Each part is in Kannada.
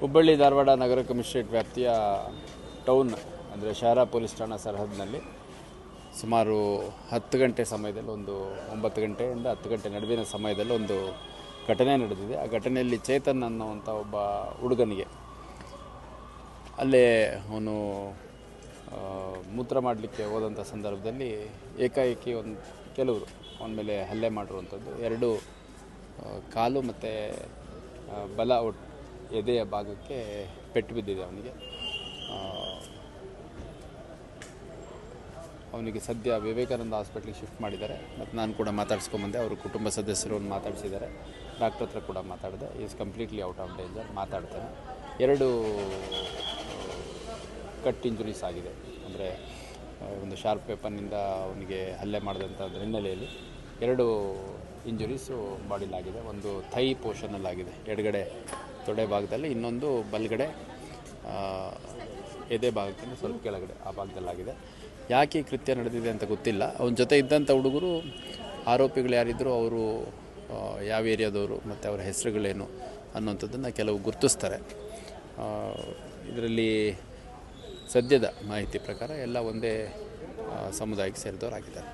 ಹುಬ್ಬಳ್ಳಿ ಧಾರವಾಡ ನಗರ ಕಮಿಷನರೇಟ್ ವ್ಯಾಪ್ತಿಯ ಟೌನ್, ಅಂದರೆ ಶಹರ ಪೊಲೀಸ್ ಠಾಣಾ ಸರಹದ್ನಲ್ಲಿ ಸುಮಾರು ಹತ್ತು ಗಂಟೆ ಸಮಯದಲ್ಲಿ ಒಂದು ಒಂಬತ್ತು ಗಂಟೆಯಿಂದ ಹತ್ತು ಗಂಟೆ ನಡುವಿನ ಸಮಯದಲ್ಲಿ ಒಂದು ಘಟನೆ ನಡೆದಿದೆ. ಆ ಘಟನೆಯಲ್ಲಿ ಚೇತನ್ ಅನ್ನುವಂಥ ಒಬ್ಬ ಹುಡುಗನಿಗೆ ಅಲ್ಲೇ ಅವನು ಮೂತ್ರ ಮಾಡಲಿಕ್ಕೆ ಹೋದಂಥ ಸಂದರ್ಭದಲ್ಲಿ ಏಕಾಏಕಿ ಒಂದು ಕೆಲವರು ಅವನ ಮೇಲೆ ಹಲ್ಲೆ ಮಾಡಿರುವಂಥದ್ದು ಎರಡು ಕಾಲು ಮತ್ತು ಬಲ ಒಟ್ ಎದೆಯ ಭಾಗಕ್ಕೆ ಪೆಟ್ಟು ಬಿದ್ದಿದೆ ಅವನಿಗೆ. ಅವನಿಗೆ ಸದ್ಯ ವಿವೇಕಾನಂದ ಹಾಸ್ಪಿಟ್ಲಿಗೆ ಶಿಫ್ಟ್ ಮಾಡಿದ್ದಾರೆ. ಮತ್ತು ನಾನು ಕೂಡ ಮಾತಾಡ್ಸ್ಕೊಂಬಂದೆ ಅವರು ಕುಟುಂಬ ಸದಸ್ಯರು ಮಾತಾಡಿಸಿದ್ದಾರೆ. ಡಾಕ್ಟರ್ ಹತ್ರ ಕೂಡ ಮಾತಾಡಿದೆ. Is completely out of danger ಮಾತಾಡ್ತಾನೆ. ಎರಡು ಕಟ್ ಇಂಜುರೀಸ್ ಆಗಿದೆ. ಅಂದರೆ ಒಂದು ಶಾರ್ಪ್ ಪೇಪರ್ನಿಂದ ಅವನಿಗೆ ಹಲ್ಲೆ ಮಾಡಿದಂಥ ಹಿನ್ನೆಲೆಯಲ್ಲಿ ಎರಡು ಇಂಜುರೀಸು ಬಾಡಿಲಾಗಿದೆ ಒಂದು ಥೈ ಪೋರ್ಷನಲ್ಲಾಗಿದೆ ಎಡಗಡೆ ತೊಡೆ ಭಾಗದಲ್ಲಿ, ಇನ್ನೊಂದು ಬಲಗಡೆ ಎದೆ ಭಾಗಕ್ಕಿಂತ ಸ್ವಲ್ಪ ಕೆಳಗಡೆ, ಆ ಭಾಗದಲ್ಲಾಗಿದೆ. ಯಾಕೆ ಕೃತ್ಯ ನಡೆದಿದೆ ಅಂತ ಗೊತ್ತಿಲ್ಲ. ಅವನ ಜೊತೆ ಇದ್ದಂಥ ಹುಡುಗರು, ಆರೋಪಿಗಳು ಯಾರಿದ್ದರೂ ಅವರು ಯಾವ ಏರಿಯಾದವರು, ಮತ್ತು ಅವರ ಹೆಸರುಗಳೇನು ಅನ್ನುವಂಥದ್ದನ್ನು ಕೆಲವು ಗುರುತಿಸ್ತಾರೆ. ಇದರಲ್ಲಿ ಸದ್ಯದ ಮಾಹಿತಿ ಪ್ರಕಾರ ಎಲ್ಲ ಒಂದೇ ಸಮುದಾಯಕ್ಕೆ ಸೇರಿದವರಾಗಿದ್ದಾರೆ.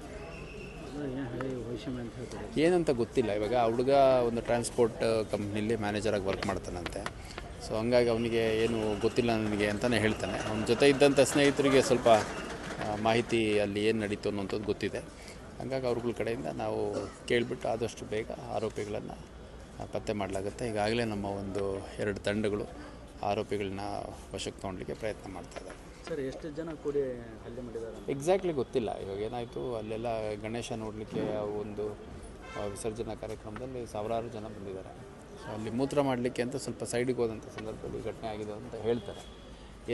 ಏನಂತ ಗೊತ್ತಿಲ್ಲ. ಇವಾಗ ಆ ಹುಡುಗ ಒಂದು ಟ್ರಾನ್ಸ್ಪೋರ್ಟ್ ಕಂಪ್ನಿಲಿ ಮ್ಯಾನೇಜರಾಗಿ ವರ್ಕ್ ಮಾಡ್ತಾನಂತೆ. ಸೊ ಹಂಗಾಗಿ ಅವನಿಗೆ ಏನು ಗೊತ್ತಿಲ್ಲ ನನಗೆ ಅಂತಲೇ ಹೇಳ್ತಾನೆ. ಅವನ ಜೊತೆ ಇದ್ದಂಥ ಸ್ನೇಹಿತರಿಗೆ ಸ್ವಲ್ಪ ಮಾಹಿತಿ ಅಲ್ಲಿ ಏನು ನಡೀತು ಅನ್ನೋಂಥದ್ದು ಗೊತ್ತಿದೆ. ಹಂಗಾಗಿ ಅವ್ರಗಳ ಕಡೆಯಿಂದ ನಾವು ಕೇಳಿಬಿಟ್ಟು ಆದಷ್ಟು ಬೇಗ ಆರೋಪಿಗಳನ್ನು ಪತ್ತೆ ಮಾಡಲಾಗುತ್ತೆ. ಈಗಾಗಲೇ ನಮ್ಮ ಒಂದು ಎರಡು ತಂಡಗಳು ಆರೋಪಿಗಳನ್ನ ವಶಕ್ಕೆ ತೊಗೊಳ್ಲಿಕ್ಕೆ ಪ್ರಯತ್ನ ಮಾಡ್ತಾ ಇದ್ದಾರೆ. ಸರ್ ಎಷ್ಟು ಜನ ಕೂಡಿ ಹಲ್ಲೆ ಮಾಡಿದ್ದಾರೆ ಎಕ್ಸಾಕ್ಟ್ಲಿ ಗೊತ್ತಿಲ್ಲ. ಇವಾಗ ಏನಾಯಿತು ಅಲ್ಲೆಲ್ಲ ಗಣೇಶ ನೋಡಲಿಕ್ಕೆ ಒಂದು ವಿಸರ್ಜನಾ ಕಾರ್ಯಕ್ರಮದಲ್ಲಿ ಸಾವಿರಾರು ಜನ ಬಂದಿದ್ದಾರೆ. ಸೊ ಅಲ್ಲಿ ಮೂತ್ರ ಮಾಡಲಿಕ್ಕೆ ಅಂತ ಸ್ವಲ್ಪ ಸೈಡಿಗೆ ಹೋದಂಥ ಸಂದರ್ಭದಲ್ಲಿ ಘಟನೆ ಆಗಿದೆ ಅಂತ ಹೇಳ್ತಾರೆ.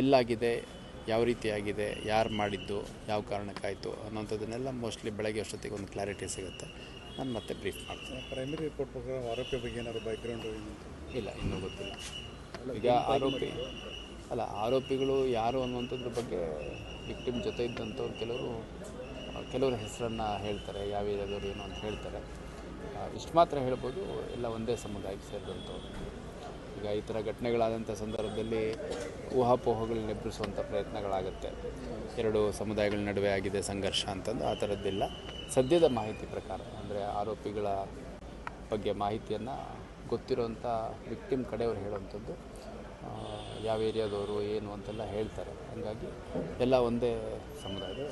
ಎಲ್ಲಾಗಿದೆ ಯಾವ ರೀತಿಯಾಗಿದೆ ಆಗಿದೆ ಯಾರು ಮಾಡಿದ್ದು ಯಾವ ಕಾರಣಕ್ಕಾಯಿತು ಅನ್ನೋಂಥದ್ದನ್ನೆಲ್ಲ ಮೋಸ್ಟ್ಲಿ ಬೆಳಗ್ಗೆ ಅಷ್ಟೊತ್ತಿಗೆ ಒಂದು ಕ್ಲಾರಿಟಿ ಸಿಗುತ್ತೆ. ನಾನು ಮತ್ತೆ ಬ್ರೀಫ್ ಮಾಡ್ತೀನಿ. ಪ್ರೈಮರಿ ರಿಪೋರ್ಟ್ ಪ್ರಕಾರ ಆರೋಪಿ ಬಗ್ಗೆ ಏನಾದರೂ ಬ್ಯಾಕ್ಗ್ರೌಂಡ್ ಇಲ್ಲ ಇನ್ನೂ ಗೊತ್ತಿಲ್ಲ. ಈಗ ಆರೋಪಿ ಅಲ್ಲ ಆರೋಪಿಗಳು ಯಾರು ಅನ್ನುವಂಥದ್ರ ಬಗ್ಗೆ ವಿಕ್ಟಿಮ್ ಜೊತೆ ಇದ್ದಂಥವ್ರು ಕೆಲವರು ಕೆಲವರ ಹೆಸರನ್ನು ಹೇಳ್ತಾರೆ ಯಾವ ಏರಿಯಾದವ್ರು ಏನು ಅಂತ ಹೇಳ್ತಾರೆ. ಇಷ್ಟು ಮಾತ್ರ ಹೇಳ್ಬೋದು ಎಲ್ಲ ಒಂದೇ ಸಮುದಾಯಕ್ಕೆ ಸೇರಿದಂಥವ್ರು. ಈಗ ಈ ಥರ ಘಟನೆಗಳಾದಂಥ ಸಂದರ್ಭದಲ್ಲಿ ಊಹಾಪೋಹಗಳನ್ನ ಎಬ್ಬರಿಸುವಂಥ ಪ್ರಯತ್ನಗಳಾಗುತ್ತೆ. ಎರಡು ಸಮುದಾಯಗಳ ನಡುವೆ ಆಗಿದೆ ಸಂಘರ್ಷ ಅಂತಂದು ಆ ಥರದ್ದಿಲ್ಲ. ಸದ್ಯದ ಮಾಹಿತಿ ಪ್ರಕಾರ ಅಂದರೆ ಆರೋಪಿಗಳ ಬಗ್ಗೆ ಮಾಹಿತಿಯನ್ನು ಗೊತ್ತಿರೋಂಥ ವಿಕ್ಟಿಮ್ ಕಡೆಯವರು ಹೇಳೋವಂಥದ್ದು ಯಾವ ಏರಿಯಾದವರು ಏನು ಅಂತೆಲ್ಲ ಹೇಳ್ತಾರೆ. ಹಾಗಾಗಿ ಎಲ್ಲ ಒಂದೇ ಸಮುದಾಯದ